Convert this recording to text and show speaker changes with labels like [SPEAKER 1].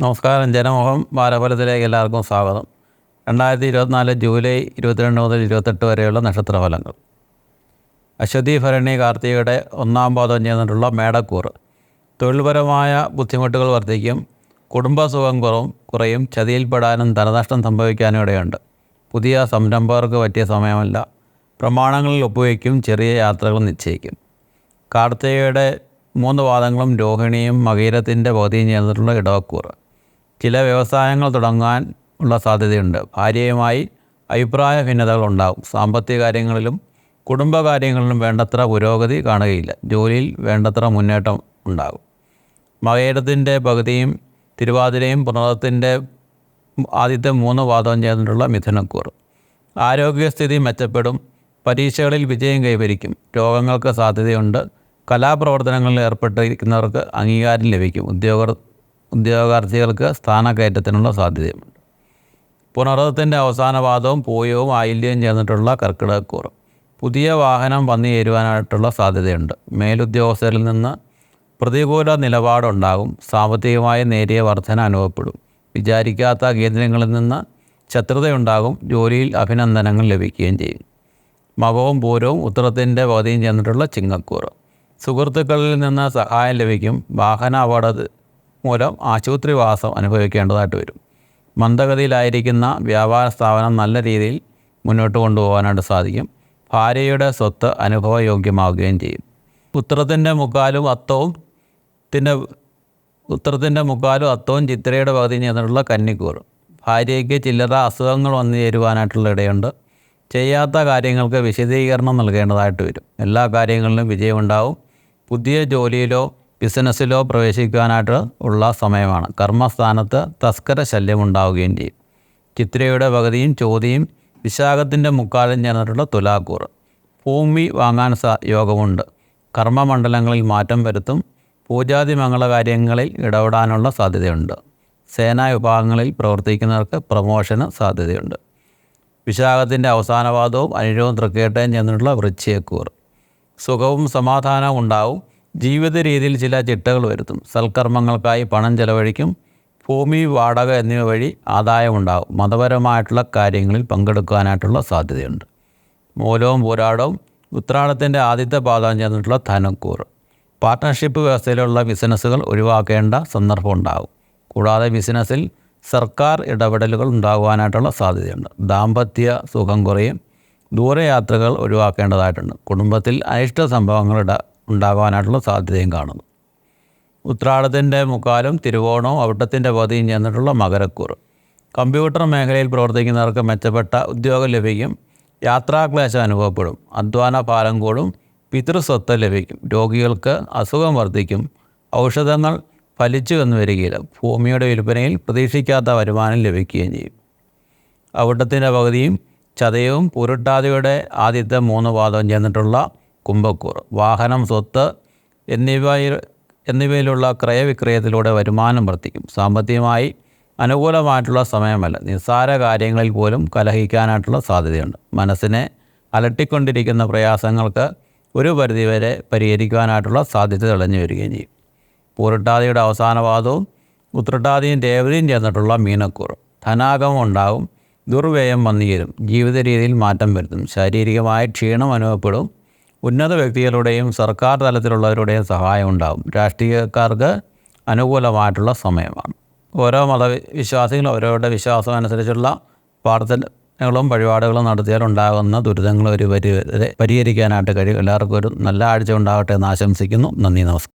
[SPEAKER 1] നമസ്കാരം ജനമോഹം വാരഫലത്തിലേക്ക് എല്ലാവർക്കും സ്വാഗതം. രണ്ടായിരത്തി ഇരുപത്തിനാല് ജൂലൈ ഇരുപത്തിരണ്ട് മുതൽ ഇരുപത്തെട്ട് വരെയുള്ള നക്ഷത്രഫലങ്ങൾ. അശ്വതി ഭരണി കാർത്തികയുടെ ഒന്നാം പാദം ചേർന്നിട്ടുള്ള മേടക്കൂർ തൊഴിൽപരമായ ബുദ്ധിമുട്ടുകൾ വർദ്ധിക്കും കുടുംബസുഖം കുറവും കുറയും ചതിയിൽപ്പെടാനും ധനനഷ്ടം സംഭവിക്കാനും ഇടയുണ്ട്. പുതിയ സംരംഭകർക്ക് പറ്റിയ സമയമല്ല പ്രമാണങ്ങളിൽ ഒപ്പുവയ്ക്കും ചെറിയ യാത്രകൾ നിശ്ചയിക്കും. കാർത്തികയുടെ മൂന്ന് പാദങ്ങളും രോഹിണിയും മകീരത്തിന്റെ പകുതിയും ചേർന്നിട്ടുള്ള ഇടവക്കൂറ്. ചില വ്യവസായങ്ങൾ തുടങ്ങാൻ ഉള്ള സാധ്യതയുണ്ട്. ഭാര്യയുമായി അഭിപ്രായ ഭിന്നതകൾ ഉണ്ടാകും സാമ്പത്തിക കാര്യങ്ങളിലും കുടുംബകാര്യങ്ങളിലും വേണ്ടത്ര പുരോഗതി കാണുകയില്ല. ജോലിയിൽ വേണ്ടത്ര മുന്നേറ്റം ഉണ്ടാകും. മകേരത്തിന്റെ പകുതിയും തിരുവാതിരയും പുനർത്തിന്റെ ആദ്യത്തെ മൂന്ന് വാദം ചേർന്നിട്ടുള്ള മിഥുനക്കൂർ. ആരോഗ്യസ്ഥിതി മെച്ചപ്പെടും. പരീക്ഷകളിൽ വിജയം കൈവരിക്കും. രോഗങ്ങൾക്ക് സാധ്യതയുണ്ട്. കലാപ്രവർത്തനങ്ങളിൽ ഏർപ്പെട്ടിരിക്കുന്നവർക്ക് അംഗീകാരം ലഭിക്കും. ഉദ്യോഗ ഉദ്യോഗാർത്ഥികൾക്ക് സ്ഥാനക്കയറ്റത്തിനുള്ള സാധ്യതയുമുണ്ട് പുണർത്തിന്റെ അവസാന വാദവും പോയവും ആയില്യവും ചേർന്നിട്ടുള്ള കർക്കിടകക്കൂർ പുതിയ വാഹനം വന്നു ചേരുവാനായിട്ടുള്ള സാധ്യതയുണ്ട്. മേലുദ്യോഗസ്ഥരിൽ നിന്ന് പ്രതികൂല നിലപാടുണ്ടാകും. സാമ്പത്തികമായി നേരിയ വർധന അനുഭവപ്പെടും. വിചാരിക്കാത്ത കേന്ദ്രങ്ങളിൽ നിന്ന് ശത്രുതയുണ്ടാകും. ജോലിയിൽ അഭിനന്ദനങ്ങൾ ലഭിക്കുകയും ചെയ്യും. മകവും പൂരവും ഉത്തരത്തിന്റെ പകുതിയും ചേർന്നിട്ടുള്ള ചിങ്ങക്കൂറ്. സുഹൃത്തുക്കളിൽ നിന്ന് സഹായം ലഭിക്കും. വാഹന അപകട മൂലം ആശുപത്രിവാസം അനുഭവിക്കേണ്ടതായിട്ട് വരും. മന്ദഗതിയിലായിരിക്കുന്ന വ്യാപാര സ്ഥാപനം നല്ല രീതിയിൽ മുന്നോട്ട് കൊണ്ടുപോകാനായിട്ട് സാധിക്കും. ഭാര്യയുടെ സ്വത്ത് അനുഭവയോഗ്യമാവുകയും ചെയ്യും. പുത്രത്തിന്റെ മുക്കാലും അത്തവും ത്തിന്റെ പുത്രത്തിന്റെ മുക്കാലും അത്തവും ചിത്രയുടെ പകുതി ചേർന്നിട്ടുള്ള കന്നിക്കൂർ ഭാര്യയ്ക്ക് ചില്ലറ അസുഖങ്ങൾ വന്നു ചേരുവാനായിട്ടുള്ള ഇടയുണ്ട്. ചെയ്യാത്ത കാര്യങ്ങൾക്ക് വിശദീകരണം നൽകേണ്ടതായിട്ട് വരും. എല്ലാ കാര്യങ്ങളിലും വിജയമുണ്ടാവും. പുതിയ ജോലിയിലോ ബിസിനസ്സിലോ പ്രവേശിക്കുവാനായിട്ട് ഉള്ള സമയമാണ്. കർമ്മസ്ഥാനത്ത് തസ്കര ശല്യം ഉണ്ടാവുകയും ചെയ്യും. ചിത്രയുടെ പകുതിയും ചോതിയും വിശാഖത്തിന്റെ മുക്കാലും ചേർന്നിട്ടുള്ള തുലാക്കൂർ. ഭൂമി വാങ്ങാൻ സാ യോഗമുണ്ട്. കർമ്മമണ്ഡലങ്ങളിൽ മാറ്റം വരുത്തും. പൂജാതി മംഗളകാര്യങ്ങളിൽ ഇടപെടാനുള്ള സാധ്യതയുണ്ട്. സേനാ വിഭാഗങ്ങളിൽ പ്രവർത്തിക്കുന്നവർക്ക് പ്രമോഷന് സാധ്യതയുണ്ട്. വിശാഖത്തിന്റെ അവസാനവാദവും അനുരവും തൃക്കേട്ടയും ചേർന്നിട്ടുള്ള വൃശ്ചിയക്കൂർ സുഖവും സമാധാനവും ഉണ്ടാവും. ജീവിത രീതിയിൽ ചില ചിട്ടകൾ വരുത്തും സൽക്കർമ്മങ്ങൾക്കായി പണം ചെലവഴിക്കും. ഭൂമി വാടക എന്നിവ വഴി ആദായമുണ്ടാകും മതപരമായിട്ടുള്ള കാര്യങ്ങളിൽ പങ്കെടുക്കാനായിട്ടുള്ള സാധ്യതയുണ്ട്. മൂലവും പോരാടവും ഉത്രാടത്തിന്റെ ആദ്യത്തെ പാദം ചേർന്നിട്ടുള്ള ധനക്കൂർ. പാർട്ട്ണർഷിപ്പ് വ്യവസ്ഥയിലുള്ള ബിസിനസ്സുകൾ ഒഴിവാക്കേണ്ട സന്ദർഭം ഉണ്ടാകും. കൂടാതെ ബിസിനസ്സിൽ സർക്കാർ ഇടപെടലുകൾ ഉണ്ടാകുവാനായിട്ടുള്ള സാധ്യതയുണ്ട്. ദാമ്പത്യ സുഖം കുറയും. ദൂരയാത്രകൾ ഒഴിവാക്കേണ്ടതായിട്ടുണ്ട്. കുടുംബത്തിൽ അനിഷ്ട സംഭവങ്ങൾ ഉണ്ടാകാനായിട്ടുള്ള സാധ്യതയും കാണുന്നു. ഉത്രാടത്തിന്റെ മുക്കാലും തിരുവോണവും അവിട്ടത്തിന്റെ പതിയും ചേർന്നിട്ടുള്ള മകരക്കൂർ. കമ്പ്യൂട്ടർ മേഖലയിൽ പ്രവർത്തിക്കുന്നവർക്ക് മെച്ചപ്പെട്ട ഉദ്യോഗം ലഭിക്കും. യാത്രാക്ലേശം അനുഭവപ്പെടും. അധ്വാന ഭാരം കൂടും. പിതൃസ്വത്ത് ലഭിക്കും. രോഗികൾക്ക് അസുഖം വർദ്ധിക്കും. ഔഷധങ്ങൾ ഫലിച്ചു എന്ന് വരികയില്ല. ഭൂമിയുടെ വിൽപ്പനയിൽ പ്രതീക്ഷിക്കാത്ത വരുമാനം ലഭിക്കുകയും ചെയ്യും. അവിട്ടത്തിന്റെ പകുതിയും ചതയവും പുരുട്ടാതിയുടെ ആദ്യത്തെ മൂന്ന് പാദവും ചേർന്നിട്ടുള്ള കുംഭക്കൂർ വാഹനം സ്വത്ത് എന്നിവ എന്നിവയിലുള്ള ക്രയവിക്രയത്തിലൂടെ വരുമാനം വർദ്ധിക്കും. സാമ്പത്തികമായി അനുകൂലമായിട്ടുള്ള സമയമല്ല. നിസ്സാര കാര്യങ്ങളിൽ പോലും കലഹിക്കാനായിട്ടുള്ള സാധ്യതയുണ്ട്. മനസ്സിനെ അലട്ടിക്കൊണ്ടിരിക്കുന്ന പ്രയാസങ്ങൾക്ക് ഒരു പരിധിവരെ പരിഹരിക്കുവാനായിട്ടുള്ള സാധ്യത തെളിഞ്ഞു വരികയും ചെയ്യും. പൂരട്ടാതിയുടെ അവസാനവാദവും ഉത്രട്ടാതിയും രേവതിയും ചേർന്നിട്ടുള്ള മീനക്കൂർ. ധനാഗമം ഉണ്ടാകും ദുർവ്യയം വന്നുചേരും. ജീവിത രീതിയിൽ മാറ്റം വരുത്തും. ശാരീരികമായ ക്ഷീണം അനുഭവപ്പെടും. ഉന്നത വ്യക്തികളുടെയും സർക്കാർ തലത്തിലുള്ളവരുടെയും സഹായം ഉണ്ടാകും. രാഷ്ട്രീയക്കാർക്ക് അനുകൂലമായിട്ടുള്ള സമയമാണ്. ഓരോ മതവിശ്വാസികളും അവരവരുടെ വിശ്വാസം അനുസരിച്ചുള്ള പ്രാർത്ഥനകളും വഴിപാടുകളും നടത്തിയാൽ ഉണ്ടാകുന്ന ദുരിതങ്ങൾ ഒരു പരിവരെ പരിഹരിക്കാനായിട്ട് കഴിയും. എല്ലാവർക്കും ഒരു നല്ല ആഴ്ച ഉണ്ടാകട്ടെ എന്ന് ആശംസിക്കുന്നു. നന്ദി നമസ്കാരം.